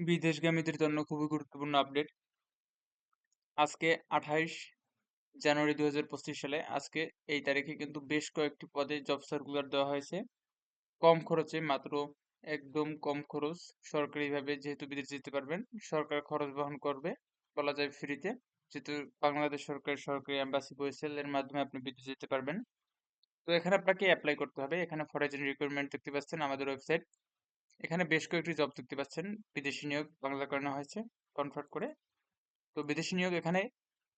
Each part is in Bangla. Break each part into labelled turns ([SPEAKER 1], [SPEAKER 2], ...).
[SPEAKER 1] বিদেশগামীদের জন্য খুবই গুরুত্বপূর্ণ আপডেট আজকে আঠাইশ জানুয়ারি দু হাজার পঁচিশ সালে আজকে এই তারিখে কিন্তু বেশ কয়েকটি পদে জব সার্কুলার দেওয়া হয়েছে। কম খরচে মাত্র একদম কম খরচ সরকারিভাবে যেহেতু বিদেশ যেতে পারবেন, সরকার খরচ বহন করবে, বলা যায় ফ্রিতে যেহেতু বাংলাদেশ সরকার সরকারি অ্যাম্বাসি এর মাধ্যমে আপনি বিদেশ যেতে পারবেন। তো এখানে আপনাকে অ্যাপ্লাই করতে হবে। এখানে ফরেজেন রিক্রুটমেন্ট দেখতে পাচ্ছেন আমাদের ওয়েবসাইট এখানে বেশ কয়েকটি জব দেখতে পাচ্ছেন। বিদেশি নিয়োগ বাংলা করানো হয়েছে কনভার্ট করে। তো বিদেশি নিয়োগ এখানে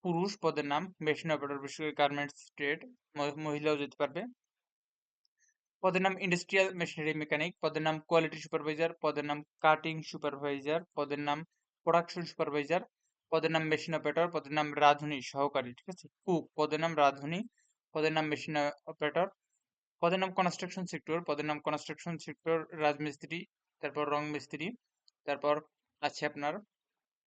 [SPEAKER 1] পুরুষ পদের নাম, মেশিন অপারেটর বিশেষ করে গার্মেন্টস ট্রেড মহিলাও যেতে পারবে। পদের নাম ইন্ডাস্ট্রিয়াল মেশিনারি মেকানিক পদের নাম কোয়ালিটি সুপারভাইজার পদের নাম কাটিং সুপারভাইজার পদের নাম প্রোডাকশন সুপারভাইজার পদের নাম মেশিন অপারেটর পদের নাম রাঁধুনি সহকারী, ঠিক আছে? কুক পদের নাম রাঁধুনি, পদের নাম মেশিন অপারেটর পদের নাম কনস্ট্রাকশন সেক্টর পদের নাম কনস্ট্রাকশন সেক্টর রাজমিস্ত্রি, তারপর রং মিস্ত্রি, তারপর আছে আপনার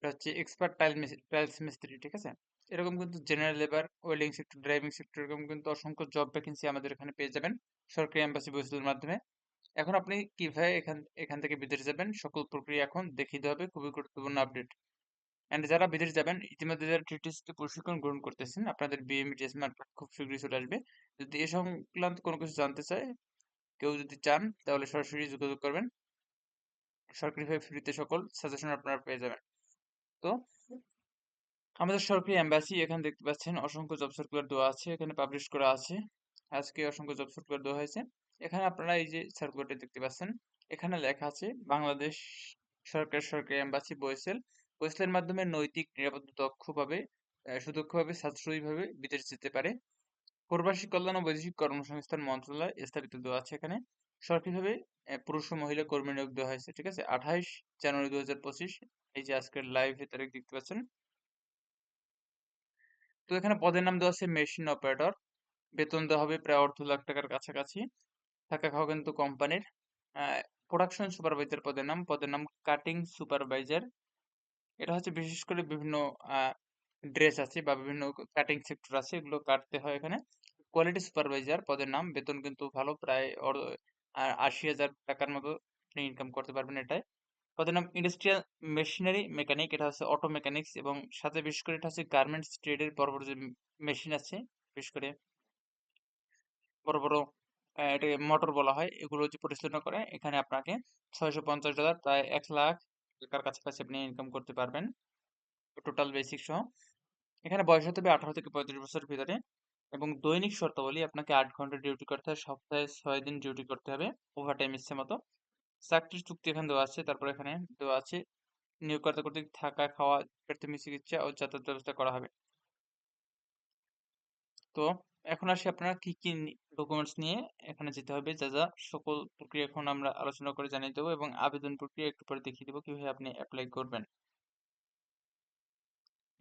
[SPEAKER 1] হচ্ছে এক্সপার্ট টাইল টাইলস মিস্ত্রি, ঠিক আছে? এরকম কিন্তু general labour welding sector driving sector এরকম কিন্তু অসংখ্য জব ভ্যাকেন্সি আমাদের এখানে পেয়ে যাবেন সরকারি এম্বাসি বৈসুলের মাধ্যমে। এখন আপনি কীভাবে এখান এখান থেকে বিদেশ যাবেন? সকল প্রক্রিয়া এখন দেখিয়ে দেওয়া হবে, খুবই গুরুত্বপূর্ণ আপডেট অ্যান্ড যারা বিদেশ যাবেন, ইতিমধ্যে যারা টিটিসিতে প্রশিক্ষণ গ্রহণ করতেছেন, আপনাদের বিএমটিএস মার্কেট খুব শীঘ্রই চলে আসবে। যদি এ সংক্রান্ত কোনো কিছু জানতে চায়, কেউ যদি চান, তাহলে সরাসরি যোগাযোগ করবেন। সরকারিভাবে ফ্রিতে সকল সাজেশন আপনারা পেয়ে যাবেন। তো, আমাদের সরকারি অ্যাম্বাসি এখানে দেখতে পাচ্ছেন, অসংখ্য জব সার্কুলার দেওয়া আছে, এখানে পাবলিশ করা আছে। আজকে অসংখ্য জব সার্কুলার দেওয়া হয়েছে। এখানে আপনারা এই যে সার্কুলারটি দেখতে পাচ্ছেন, এখানে লেখা আছে, বাংলাদেশ সরকার সরকারি এম্বাসি বয়েসেল বয়েসেলের মাধ্যমে নৈতিক নিরাপদ দক্ষভাবে সুদক্ষভাবে, সাশ্রয়ীভাবে বিদেশ যেতে পারে। প্রবাসী কল্যাণ ও বৈদেশিক কর্মসংস্থান মন্ত্রণালয় স্থাপিত দেওয়া আছে এখানে। সরকারিভাবে পুরুষ ও মহিলা কর্মী নিয়োগ দেওয়া হয়েছে, ঠিক আছে? আঠাইশ জানুয়ারি দু এই যে আজকের লাইভ তারিখ দেখতে পাচ্ছেন। তো এখানে পদের নাম দেওয়া আছে মেশিন অপারেটর বেতন দেওয়া হবে প্রায় অর্ধ লাখ টাকার কাছাকাছি, থাকা খাওয়া কিন্তু কোম্পানির প্রোডাকশন সুপারভাইজার পদের নাম পদের নাম কাটিং সুপারভাইজার এটা হচ্ছে বিশেষ করে বিভিন্ন ড্রেস আছে বা বিভিন্ন কাটিং সেক্টর আছে, এগুলো কাটতে হয় এখানে। কোয়ালিটি সুপারভাইজার পদের নাম, বেতন কিন্তু ভালো, প্রায় আশি হাজার টাকার মতো আপনি ইনকাম করতে পারবেন এটাই পদের নাম ইন্ডাস্ট্রিয়াল মেশিনারি মেকানিক এটা হচ্ছে অটো মেকানিক্স এবং সাথে বিশেষ করে এটা হচ্ছে গার্মেন্টস ট্রেডের বড় বড় যে মেশিন আছে, বিশেষ করে বড় বড় এটা মোটর বলা হয়, এগুলো যে পরিচালনা করে। এখানে আপনাকে ছয়শো পঞ্চাশ ডলার, প্রায় এক লাখ টাকার কাছাকাছি আপনি ইনকাম করতে পারবেন? টোটাল বেসিক সহ। এখানে বয়স হতে হবে আঠারো থেকে পঁয়ত্রিশ বছরের ভিতরে এবং দৈনিক শর্তাবলী আপনাকে আট ঘণ্টা ডিউটি করতে হবে, সপ্তাহে ছয় দিন ডিউটি করতে হবে ওভার টাইম ইচ্ছে মতো। চাকরির চুক্তি এখানে দেওয়া আছে, তারপর এখানে দেওয়া আছে নিয়োগকর্তা কর্তৃক থাকা, খাওয়া প্রাথমিক চিকিৎসা ও যাতায়াত ব্যবস্থা করা হবে। তো এখন আসি আপনারা কি কি ডকুমেন্টস নিয়ে। এখানে যেতে হবে যা যা। সকল প্রক্রিয়া এখন আমরা আলোচনা করে জানিয়ে দেবো এবং আবেদন প্রক্রিয়া একটু পরে দেখিয়ে দেবো কীভাবে আপনি অ্যাপ্লাই করবেন।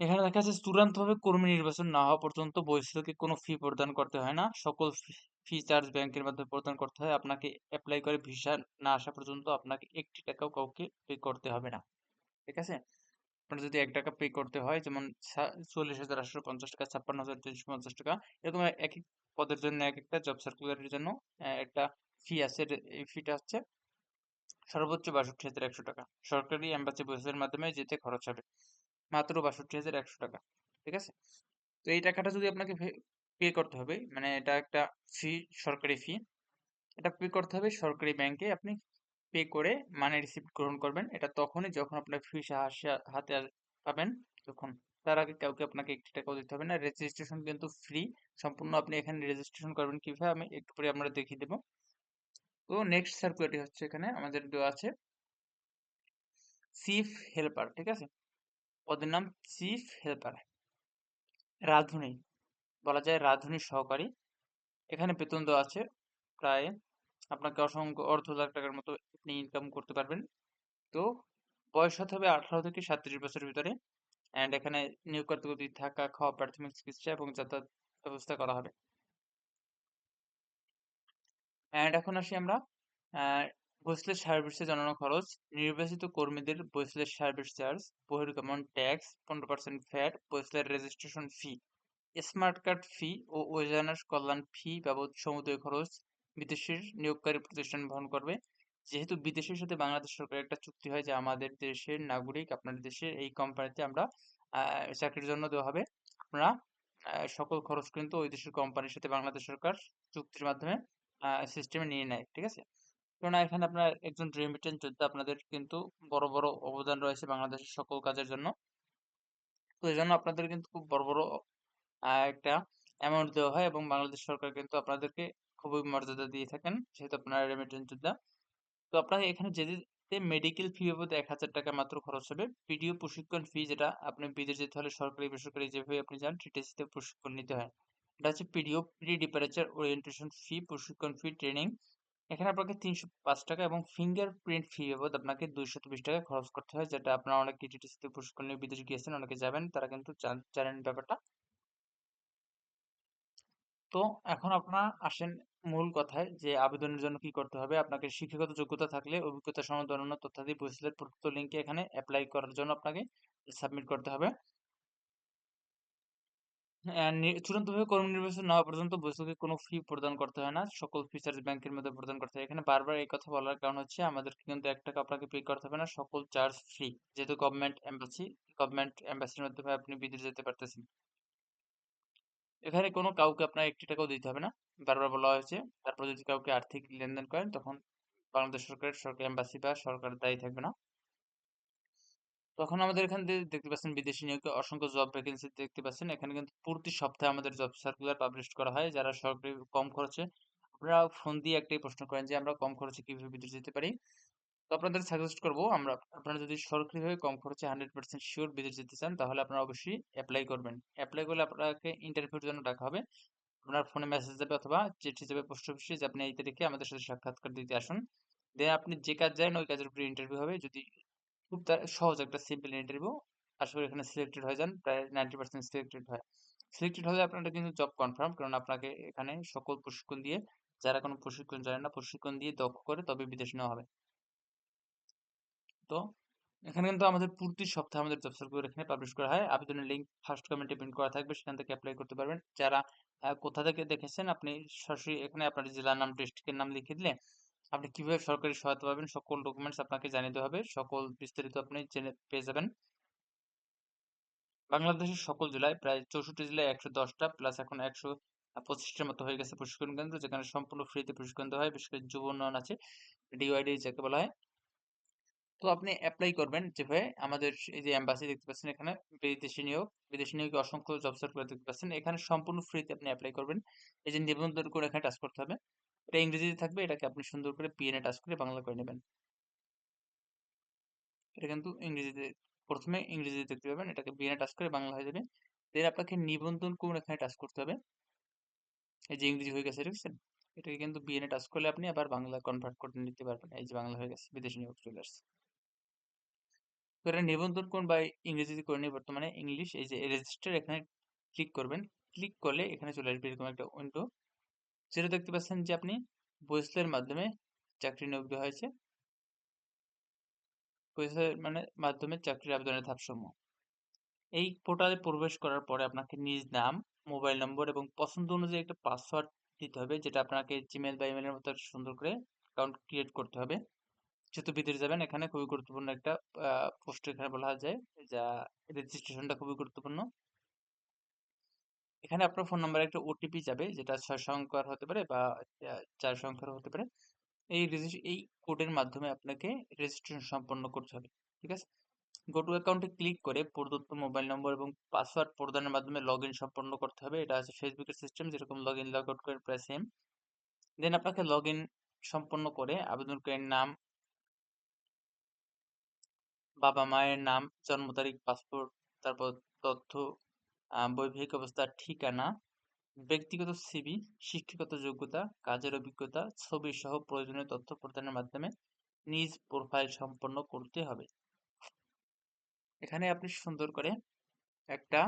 [SPEAKER 1] এখানে দেখা যাচ্ছে চূড়ান্তভাবে কর্মী নির্বাচন না হওয়া পর্যন্ত বৈশ্বিকে কোনো ফি প্রদান করতে হয় না। সকল ফি চার্জ ব্যাংকের মাধ্যমে প্রদান করতে হয়। আপনাকে অ্যাপ্লাই করে ভিসা না আসা পর্যন্ত আপনাকে একটি টাকাও কাউকে পে করতে হবে না। ঠিক আছে? আপনার যদি এক টাকা পে করতে হয়, যেমন চল্লিশ হাজার আটশো পঞ্চাশ টাকা, ছাপ্পান্ন হাজার তিনশো পঞ্চাশ টাকা, এরকম এক এক পদের জন্য এক একটা জব সার্কুলারের জন্য একটা ফি আছে এই ফিটা হচ্ছে সর্বোচ্চ বাষট্টি হাজার একশো টাকা। সরকারি অ্যাম্বাসি বসের মাধ্যমে যেতে খরচ হবে, মাত্র বাষট্টি হাজার একশো টাকা, ঠিক আছে? তো এই টাকাটা যদি আপনাকে পে করতে হবে মানে এটা একটা ফি সরকারি ফি এটা পে করতে হবে সরকারি ব্যাংকে আপনি পে করে মানি রিসিপ্ট গ্রহণ করবেন। এটা তখনই যখন আপনার ফি হাতে পাবেন, তখন তার আগে কাউকে আপনাকে একটি টাকাও দিতে হবে না। রেজিস্ট্রেশন কিন্তু ফ্রি সম্পূর্ণ আপনি এখানে রেজিস্ট্রেশন করবেন কীভাবে আমি একটু পরে আমরা দেখিয়ে দেবো। তো নেক্সট সার্কুলারটি হচ্ছে এখানে, আমাদের দেওয়া আছে চিফ হেল্পার ঠিক আছে? পদের নাম চিফ হেল্পার রাঁধুনি, বলা যায় রাঁধুনি সহকারী। এখানে বেতন দেওয়া আছে প্রায় আপনাকে অসংখ্য অর্ধ লাখ টাকার মতো আপনি ইনকাম করতে পারবেন। তো বয়স হতে হবে আঠারো থেকে সাতত্রিশ বছরের ভিতরে। অ্যান্ড এখানে নিয়োগকর্তা কর্তৃক থাকা, খাওয়া, প্রাথমিক চিকিৎসা এবং যাতায়াত ব্যবস্থা করা হবে। অ্যান্ড এখন আসি আমরা বৈসলের সার্ভিসে জানানো খরচ। নির্বাচিত কর্মীদের বৈসলের সার্ভিস চার্জ বহির্গমন ট্যাক্স পনেরো percent VAT বৈসলের registration fee smart card fee ও ওয়েজানার্স কল্যাণ ফি বাবদ সমুদয় খরচ। বিদেশের নিয়োগকারী প্রতিষ্ঠান বহন করবে। যেহেতু বিদেশের সাথে বাংলাদেশ সরকারের একটা চুক্তি হয় যে, আমাদের দেশের নাগরিক আপনাদের দেশের এই কোম্পানিতে আমরা চাকরির জন্য দেওয়া হবে। আপনারা সকল খরচ কিন্তু ওই দেশের কোম্পানির সাথে বাংলাদেশ সরকার চুক্তির মাধ্যমে সিস্টেমে নিয়ে নেয়, ঠিক আছে? কেননা এখানে আপনার একজন রেমিটেন্স যোদ্ধা আপনাদের কিন্তু বড় বড় অবদান রয়েছে বাংলাদেশের সকল কাজের জন্য। তো এই জন্য আপনাদের কিন্তু খুব বড় বড় একটা অ্যামাউন্ট দেওয়া হয় এবং বাংলাদেশ সরকার কিন্তু আপনাদেরকে খুবই মর্যাদা দিয়ে থাকেন, যেহেতু আপনারা রেমিটেন্স যোদ্ধা। তো আপনাকে এখানে যেতে মেডিকেল ফি বাবদ এক হাজার টাকা মাত্র খরচ হবে। পিডিও প্রশিক্ষণ ফি যেটা, আপনি বিদেশ যেতে হলে সরকারি, বেসরকারি যেভাবে আপনি যান টিটিসিতে প্রশিক্ষণ নিতে হয়। এটা হচ্ছে PDO pre departure orientation fee প্রশিক্ষণ ফি ট্রেনিং এখানে আপনাকে তিনশো পাঁচ টাকা এবং ফিঙ্গার প্রিন্ট ফি বাবদ আপনাকে দুইশো বিশ টাকা খরচ করতে হয়, যেটা আপনারা অনেক টিটিসিতে প্রশিক্ষণ নিয়ে বিদেশ গিয়েছেন, অনেকে যাবেন, তারা কিন্তু জানেন ব্যাপারটা। তো এখন আপনারা আসেন মূল কথায় যে, আবেদনের জন্য কি করতে হবে? আপনাকে শিক্ষাগত যোগ্যতা থাকলে অভিজ্ঞতা সনদ অন্যান্য তথ্যাদি বৈশিষ্ট্যের প্রদত্ত লিঙ্কে এখানে অ্যাপ্লাই করার জন্য আপনাকে সাবমিট করতে হবে। চূড়ান্তভাবে কর্মী নির্বাচন না পর্যন্ত বৈষয়িক কোনো ফি প্রদান করতে হয় না। সকল ফিচার্স ব্যাংকের মধ্যে প্রদান করতে হয়। এখানে বারবার এই কথা বলার কারণ হচ্ছে, আমাদেরকে কিন্তু এক টাকা আপনাকে পে করতে হবে না, সকল চার্জ ফ্রি যেহেতু গভর্নমেন্ট এম্বাসি গভর্নমেন্ট এম্বাসির মাধ্যমে আপনি বিদেশ যেতে পারতেছেন। এখানে কোনো কাউকে আপনার একটি টাকাও দিতে হবে না। বারবার বলা হয়েছে, তারপর যদি কাউকে আর্থিক লেনদেন করেন, তখন বাংলাদেশ সরকারের সরকারি এম্বাসি বা সরকার দায়ী থাকবে না। তখন আমাদের এখান থেকে দেখতে পাচ্ছেন, বিদেশি নিয়োগে অসংখ্য জব ভ্যাকেন্সি দেখতে পাচ্ছেন। এখানে কিন্তু প্রতি সপ্তাহে আমাদের জব সার্কুলার পাবলিশ করা হয়। যারা সরকারি কম খরচে, আপনারা ফোন দিয়ে একটাই প্রশ্ন করেন যে, আমরা কম খরচে কীভাবে বিদেশ যেতে পারি? আপনাদের সাজেস্ট করব, আমরা আপনারা যদি সরকারিভাবে কম খরচে হান্ড্রেড পার্সেন্ট শিওর বিদেশ যেতে চান, তাহলে আপনারা অবশ্যই অ্যাপ্লাই করবেন। অ্যাপ্লাই করলে আপনাকে ইন্টারভিউর জন্য ডাকা হবে। আপনার ফোনে মেসেজ যাবে অথবা চিঠি যাবে পোস্ট অফিসে যে আপনি এই তারিখে আমাদের সাথে সাক্ষাৎকার দিতে আসুন। দেন আপনি যে কাজ যান ওই কাজের উপরে ইন্টারভিউ হবে। যদি খুব সহজ একটা সিম্পল ইন্টারভিউ আশা করি এখানে সিলেক্টেড হয়ে যান, প্রায় নাইনটি পার্সেন্ট সিলেক্টেড হয়। সিলেক্টেড হলে আপনার কিন্তু জব কনফার্ম কারণ আপনাকে এখানে সকল প্রশিক্ষণ দিয়ে, যারা কোনো প্রশিক্ষণ জানে না, প্রশিক্ষণ দিয়ে দক্ষ করে তবে বিদেশ নেওয়া হবে। তো এখানে কিন্তু আমাদের প্রতি সপ্তাহে আমাদের জব সার্কুলার এখানে পাবলিশ করা হয়। আবেদনের লিঙ্ক ফার্স্ট কমেন্টে প্রিন্ট করা থাকবে, সেখান থেকে অ্যাপ্লাই করতে পারবেন। যারা কোথা থেকে দেখেছেন, আপনি সরাসরি এখানে আপনার জেলার নাম ডিস্ট্রিক্টের নাম লিখে দিলে আপনি কীভাবে সরকারি সহায়তা পাবেন, সকল ডকুমেন্টস আপনাকে জানিয়ে দেওয়া হবে। সকল বিস্তারিত আপনি জেনে পেয়ে যাবেন। বাংলাদেশের সকল জেলায় প্রায় চৌষট্টি জেলায় একশো দশটা প্লাস এখন একশো পঁচিশটার মতো হয়ে গেছে প্রশিক্ষণ কেন্দ্র, যেখানে সম্পূর্ণ ফ্রিতে প্রশিক্ষণ দেওয়া হয়। বিশেষ করে যুব উন্নয়ন আছে ডিওয়াইডি যাকে বলা হয়। তো আপনি অ্যাপ্লাই করবেন যেভাবে আমাদের এই যে এম্বাসি দেখতে পাচ্ছেন এখানে বিদেশি নিয়োগ বিদেশি নিয়োগে অসংখ্য জব সার্কুলার দেখতে পাচ্ছেন। এখানে সম্পূর্ণ ফ্রিতে আপনি অ্যাপ্লাই করবেন। এই যে নিবন্ধন করে এখানে টাচ করতে হবে। এটা ইংরেজিতে থাকবে, এটাকে আপনি সুন্দর করে পিএনএ টাচ করে বাংলা করে নেবেন। এটা কিন্তু ইংরেজিতে, প্রথমে ইংরেজিতে দেখতে পাবেন, এটাকে বিএনএ টাচ করে বাংলা হয়ে যাবে। দেন আপনাকে নিবন্ধন কোন এখানে টাচ করতে হবে। এই যে ইংরেজি হয়ে গেছে দেখছেন এটাকে কিন্তু বিএনএ টাচ করলে আপনি আবার বাংলা কনভার্ট করে নিতে পারবেন। এই যে বাংলা হয়ে গেছে বিদেশি নিয়োগ চলে আসছে। তো এটা নিবন্ধন কোন বা ইংরেজিতে করে নিয়ে বর্তমানে ইংলিশ এই যে রেজিস্টার এখানে ক্লিক করবেন। ক্লিক করলে এখানে চলে আসবে এরকম একটা উইন্ডো যেটা দেখতে পাচ্ছেন যে আপনি বইসলের মাধ্যমে চাকরি নিয়োগ দেওয়া হয়েছে। বইসলের মানে মাধ্যমে চাকরির আবেদনের ধাপসমূহ। এই পোর্টালে প্রবেশ করার পরে আপনাকে নিজ নাম মোবাইল নম্বর এবং পছন্দ অনুযায়ী একটা পাসওয়ার্ড দিতে হবে, যেটা আপনাকে জিমেল বা ইমেলের মতো সুন্দর করে অ্যাকাউন্ট ক্রিয়েট করতে হবে। যেহেতু বিদেশ যাবেন, এখানে খুবই গুরুত্বপূর্ণ একটা পোস্ট এখানে বলা যায় যা রেজিস্ট্রেশনটা খুবই গুরুত্বপূর্ণ। এখানে আপনার ফোন নাম্বারে একটা ওটিপি যাবে, যেটা ছয় সংখ্যার হতে পারে বা চার সংখ্যার হতে পারে। এই এই কোডের মাধ্যমে আপনাকে রেজিস্ট্রেশন সম্পন্ন করতে হবে, ঠিক আছে? গো টু অ্যাকাউন্টে ক্লিক করে প্রদত্ত মোবাইল নম্বর এবং পাসওয়ার্ড প্রদানের মাধ্যমে লগ ইন সম্পন্ন করতে হবে। এটা হচ্ছে ফেসবুকের সিস্টেম যেরকম লগ ইন লগ আউট করে প্রায় সেম দেন আপনাকে লগ ইন সম্পন্ন করে আবেদনকারীর নাম বাবা মায়ের নাম, জন্ম তারিখ, পাসপোর্ট, তারপর তথ্য বৈবাহিক অবস্থার ঠিকানা, ব্যক্তিগত সিভি শিক্ষাগত যোগ্যতা, কাজের অভিজ্ঞতা ছবি সহ প্রয়োজনীয় তথ্য প্রদানের মাধ্যমে নিজ প্রোফাইল সম্পন্ন করতে হবে। এখানে আপনি সুন্দর করে একটা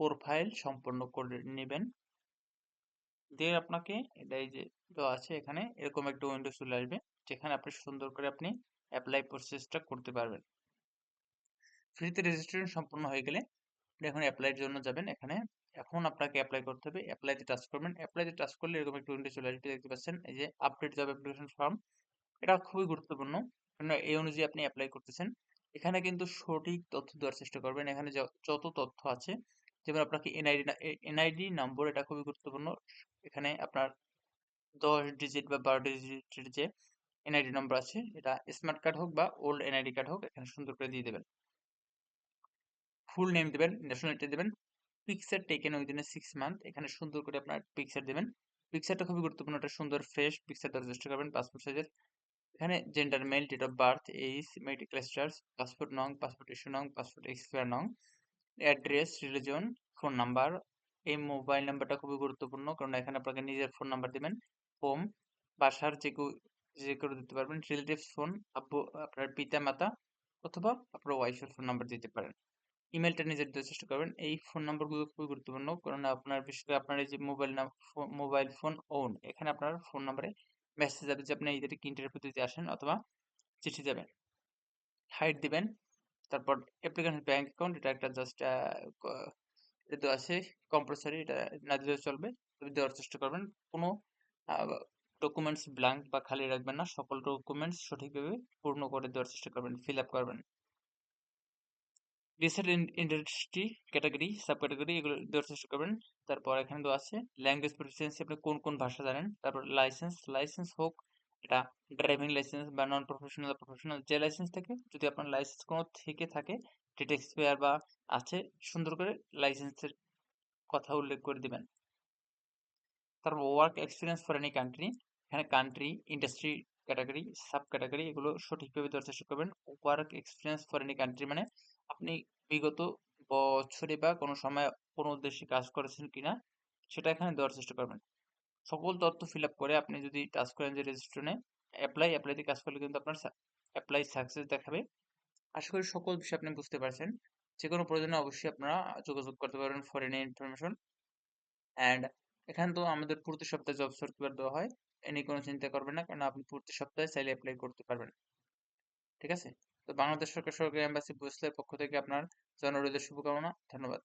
[SPEAKER 1] প্রোফাইল সম্পন্ন করে নেবেন। দিয়ে আপনাকে এটাই যে দেওয়া আছে এখানে, এরকম একটা উইন্ডো চলে আসবে, যেখানে আপনি সুন্দর করে আপনি অ্যাপ্লাই প্রসেসটা করতে পারবেন। ফ্রিতে রেজিস্ট্রেশন সম্পূর্ণ হয়ে গেলে এখন অ্যাপ্লাইয়ের জন্য যাবেন। এখানে এখন আপনাকে অ্যাপ্লাই করতে হবে। অ্যাপ্লাইতে টাচ করবেন। অ্যাপ্লাইতে টাচ করলে এরকম একটা উইন্ডো চলে আসবে। দেখতে পাচ্ছেন, এই যে আপডেট জব অ্যাপ্লিকেশন ফর্ম এটা খুবই গুরুত্বপূর্ণ। কারণ এই অনুযায়ী আপনি অ্যাপ্লাই করতেছেন। এখানে কিন্তু সঠিক তথ্য দেওয়ার চেষ্টা করবেন। এখানে যত তথ্য আছে, যেমন আপনাকে এনআইডি এনআইডি নম্বর এটা খুবই গুরুত্বপূর্ণ। এখানে আপনার দশ ডিজিট বা বারো ডিজিটের যে এনআইডি নম্বর আছে, এটা স্মার্ট কার্ড হোক বা ওল্ড এনআইডি কার্ড হোক, এখানে সুন্দর করে দিয়ে দেবেন। ফুল নেম দেবেন ন্যাশনালিটি দেবেন picture taken within a six month এখানে সুন্দর করে আপনার পিকচার দেবেন। পিকচারটা খুবই গুরুত্বপূর্ণ একটা সুন্দর ফ্রেশ পিকচার চেষ্টা করবেন পাসপোর্ট সাইজের এখানে gender male date of birth age medical stars passport নং পাসপোর্ট ইস্যু নং পাসপোর্ট এক্সপায়ার নং অ্যাড্রেস রিলিজন ফোন নাম্বার এই মোবাইল নাম্বারটা খুবই গুরুত্বপূর্ণ, কারণ এখানে আপনাকে নিজের ফোন নাম্বার দিবেন হোম বাসার যে কেউ যে কেউ দিতে পারবেন রিলেটিভস ফোন আব্বু, আপনার পিতা, মাতা, অথবা আপনার ওয়াইফের ফোন নাম্বার দিতে পারেন। ইমেলটা নিজের দেওয়ার চেষ্টা করবেন। এই ফোন নাম্বারগুলো খুবই গুরুত্বপূর্ণ। কারণ আপনার বিশেষ করে আপনার এই যে মোবাইল মোবাইল ফোন ওন এখানে আপনার ফোন নাম্বারে মেসেজ যাবে যে আপনি এই ইন্টারভিউ দিতে আসেন অথবা চিঠি যাবেন হাইট দিবেন। তারপর অ্যাপ্লিকেশন ব্যাংক অ্যাকাউন্ট এটা একটা জাস্ট এটা তো আছে কম্পালসারি এটা না দিলেও চলবে। তবে দেওয়ার চেষ্টা করবেন। কোনো ডকুমেন্টস ব্ল্যাঙ্ক বা খালি রাখবেন না। সকল ডকুমেন্টস সঠিকভাবে পূর্ণ করে দেওয়ার চেষ্টা করবেন ফিল আপ করবেন। Recent industry category sub category এগুলো দেওয়ার চেষ্টা করবেন। তারপর এখানে তো আছে ল্যাঙ্গুয়েজ প্রফিসিয়েন্সি আপনি কোন কোন ভাষা জানেন? তারপর লাইসেন্স লাইসেন্স হোক, এটা ড্রাইভিং লাইসেন্স বা নন প্রফেশনাল প্রফেশনাল যে লাইসেন্স থাকে, যদি আপনার লাইসেন্স কোনো থেকে থাকে ডেট এক্সপায়ার বা আছে, সুন্দর করে লাইসেন্সের কথা উল্লেখ করে দিবেন। তারপর work experience for any country এখানে country industry category sub category এগুলো সঠিকভাবে দেওয়ার চেষ্টা করবেন। Work experience for any country মানে আপনি বিগত বছরে বা কোনো সময় কোনো উদ্দেশ্যে কাজ করেছেন কিনা, সেটা এখানে দেওয়ার চেষ্টা করবেন। সকল তথ্য ফিল করে আপনি যদি টাচ করেন যে রেজিস্ট্রেশনে অ্যাপ্লাই অ্যাপ্লাইতে কাজ করলে কিন্তু আপনার অ্যাপ্লাই সাকসেস দেখাবে। আশা করি সকল বিষয় আপনি বুঝতে পারছেন। যে কোনো প্রয়োজনে অবশ্যই আপনারা যোগাযোগ করতে পারবেন ফর এনি ইনফরমেশন অ্যান্ড এখানে তো আমাদের প্রতি সপ্তাহে জব সার্কুলার দেওয়া হয়। এ নিয়ে কোনো চিন্তা করবেন না কারণ আপনি প্রতি সপ্তাহে চাইলে অ্যাপ্লাই করতে পারবেন। ঠিক আছে? তো বাংলাদেশ সরকার সরকারি এম্বাসি পক্ষ থেকে আপনার জনরোধের শুভকামনা। ধন্যবাদ।